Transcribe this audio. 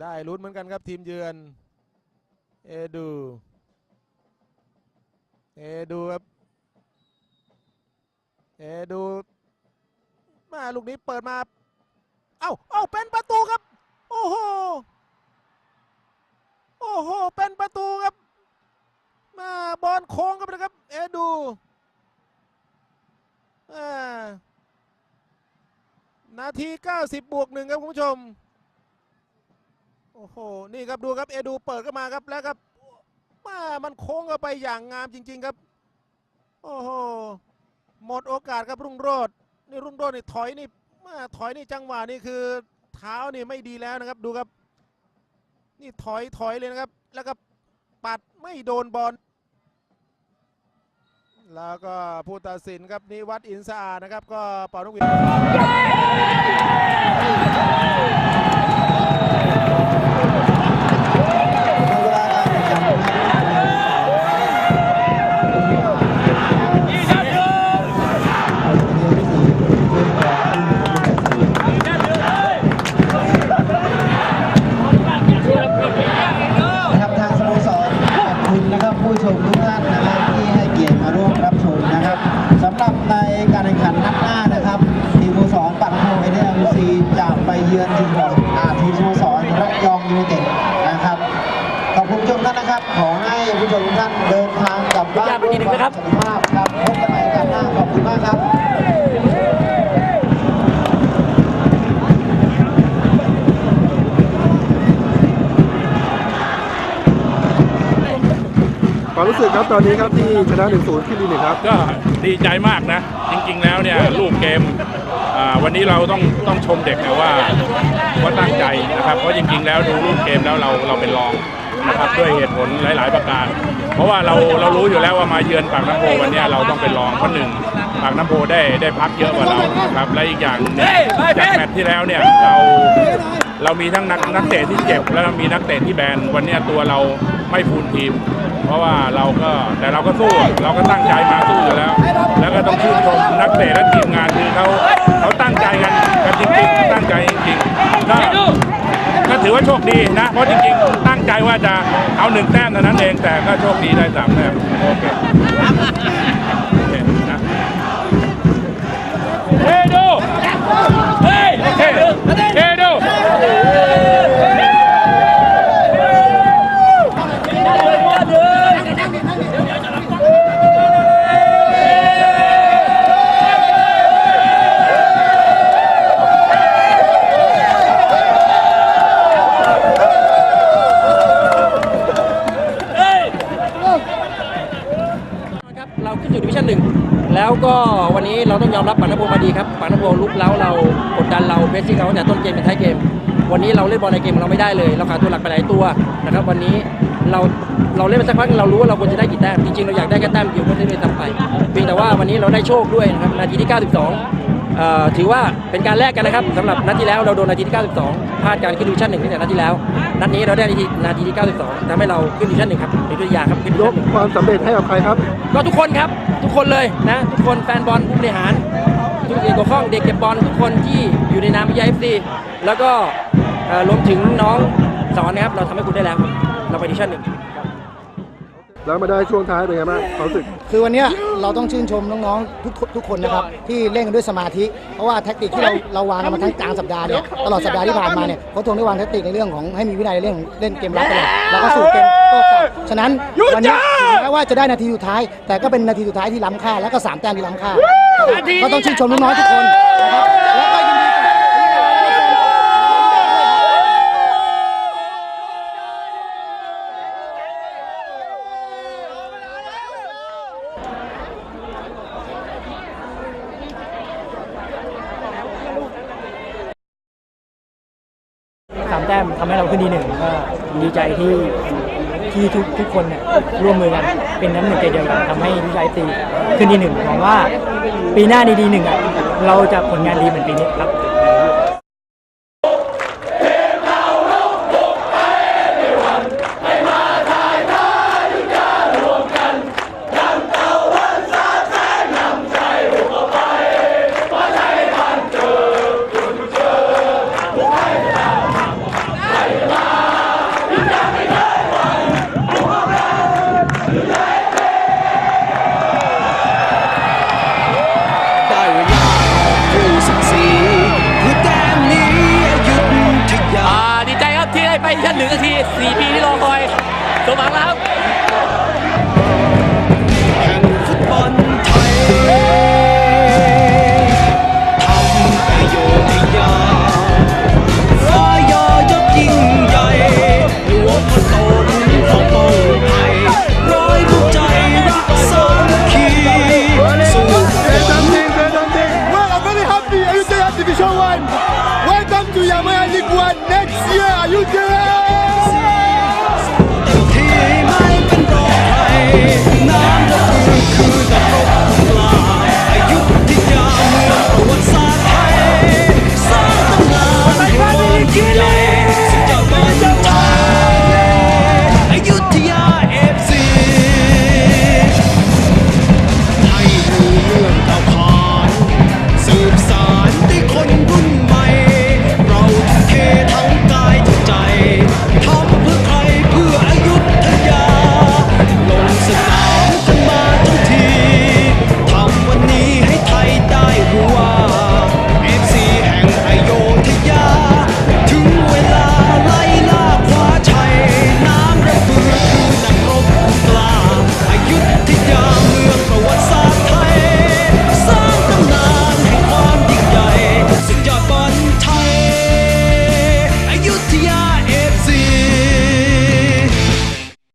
ได้ลุ้นเหมือนกันครับทีมเยือนเอดูเอดูครับเอดูมาลูกนี้เปิดมา เอ้าเอ้าเป็นประตูครับ โอ้โห โอ้โห เป็นประตูครับ มาบอลโค้งครับนะครับ เอดูอ่านาที 90 บวกหนึ่งครับคุณผู้ชม โอ้โห นี่ครับดูครับเอดูเปิดเข้ามาครับแล้วครับมามันโค้งเข้าไปอย่างงามจริง ๆครับ โอ้โห หมดโอกาสครับรุ่งโรจน์นี่รุ่งโรจน์นี่ถอยนี่มาถอยนี่จังหวะนี่คือเท้านี่ไม่ดีแล้วนะครับดูครับ นี่ถอยถอยเลยนะครับ แล้วก็ปัดไม่โดนบอลแล้วก็ผู้ตัดสินครับนิวัฒน์อินสะอาดนะครับ ก็เป่านกหวีด ทีมอ่าทีมสโมสรระยองยูไนเต็ดนะครับขอบคุณผู้ชมท่านนะครับ ขอให้ผู้ชมทุกท่านเดินทางกลับบ้านขอบคุณอีกทีหนึ่งนะครับด้วยวามสุขภาพครับพบกันใหม่กันหน้าขอบคุณมากครับความรู้สึกครับตอนนี้ครับที่ชนะ1-0ที่ลีหนึ่งครับ ก็ดีใจมากนะ จริง ๆ แล้วเนี่ยลูกเกมอ่า วันนี้เราต้องต้องชมเด็กนะว่าว่าตั้งใจนะครับ เพราะจริงๆแล้วดูรูปเกมแล้วเราเราเป็นรอง นะครับด้วยเหตุผลหลาย ๆ ประการ เพราะว่าเราเรารู้อยู่แล้วว่ามาเยือนปากน้ำโพวันนี้เราต้องเป็นรองเพราะหนึ่งปากน้ำโพได้ได้พักเยอะกว่าเรานะครับและอีกอย่างหนึ่งจากแมตช์ที่แล้วเนี่ยเราเรามีทั้งนักนักเตะที่เจ็บแล้วมีนักเตะที่แบนวันนี้ตัวเราไม่ฟูลทีม เพราะว่าเราก็แต่เราก็สู้เราก็ตั้งใจมาสู้อยู่แล้ว แล้วก็ต้องชื่นชมนักเตะและทีมงานคือเขาเขาตั้งใจกันกันจริงๆตั้งใจจริงๆก็ ก็ถือว่าโชคดีนะ เพราะจริงๆ ตั้งใจว่าจะเอาหนึ่งแต้มเท่านั้นเอง แต่ก็โชคดีได้สามแต้มโอเคโอเคนะเฮโด ยอมรับปานนโพมาดีครับปานนโพลุกเล้าเรากดดันเราเพสซิ่งเราตั้งแต่ต้นเกมเป็นท้ายเกม วันนี้เราเล่นบอลในเกมเราไม่ได้เลยเราขาดตัวหลักไปหลายตัวนะครับวันนี้เราเราเล่นไปสักพักเรารู้ว่าเราควรจะได้กี่แต้มจริงๆเราอยากได้แค่แต้มเดียวก็ได้ไม่ทำไปเพียงแต่ว่าวันนี้เราได้โชคด้วยนะครับนาทีที่ 92 ถือว่าเป็นการแลกกันนะครับสำหรับนัดที่แล้วเราโดนนาทีที่ 92 พลาดการขึ้นดิวิชั่นหนึ่งตั้งแต่นัดที่แล้ว นัดนี้เราได้นาทีนาทีที่ 92ทำให้เราขึ้นดิวิชั่นหนึ่งครับเป็นตัวอย่างครับขึ้นดิยวิกชั่นหนึ่งความสำเร็จให้กับใครครับ ก็ทุกคนครับทุกคนเลยนะทุกคนแฟนบอลผู้บริหารทุกเกี่ยวข้องเด็กเก็บบอลทุกคนที่อยู่ในนามวิทยาเอฟซีแล้วก็เอ่อรวมถึงน้องสอนนะครับเราทำให้คุณได้แล้วครับเราไปดิวิชั่นหนึ่ง แล้วมาได้ช่วงท้ายเป็นไงบ้างความรู้สึก คือวันเนี้ยเราต้องชื่นชมน้องๆทุกคนทุกคนนะครับที่เล่นกันด้วยสมาธิ เพราะว่าแท็กติกที่เราเราวางกันมาทั้งกลางสัปดาห์เนี่ยตลอดสัปดาห์ที่ผ่านมาเนี่ยเขาทงได้วางแท็กติกในเรื่องของให้มีวินัยในเรื่องของเล่นเกมรับตลอดแล้วก็สู่เกมโต้กลับฉะนั้นวันเนี้ยถึงแม้ว่าจะได้นาทีสุดท้าย แต่ก็เป็นนาทีสุดท้ายที่ล้ำค่า แล้วก็สามแต้มที่ล้ำค่าก็ต้องชื่นชมน้องๆทุกคนนะครับแล้วก็ยินดีกับ สามแต้มทำให้เราขึ้นดีหนึ่งก็ดีใจที่ที่ทุกทุกคนเนี่ยร่วมมือกันเป็นน้ำหนึ่งใจเดียวกันทำให้วิชัยตีขึ้นดีหนึ่งหวังว่าปีหน้าในดีหนึ่งอะเราจะผลงานดีเหมือนปีนี้ครับ home.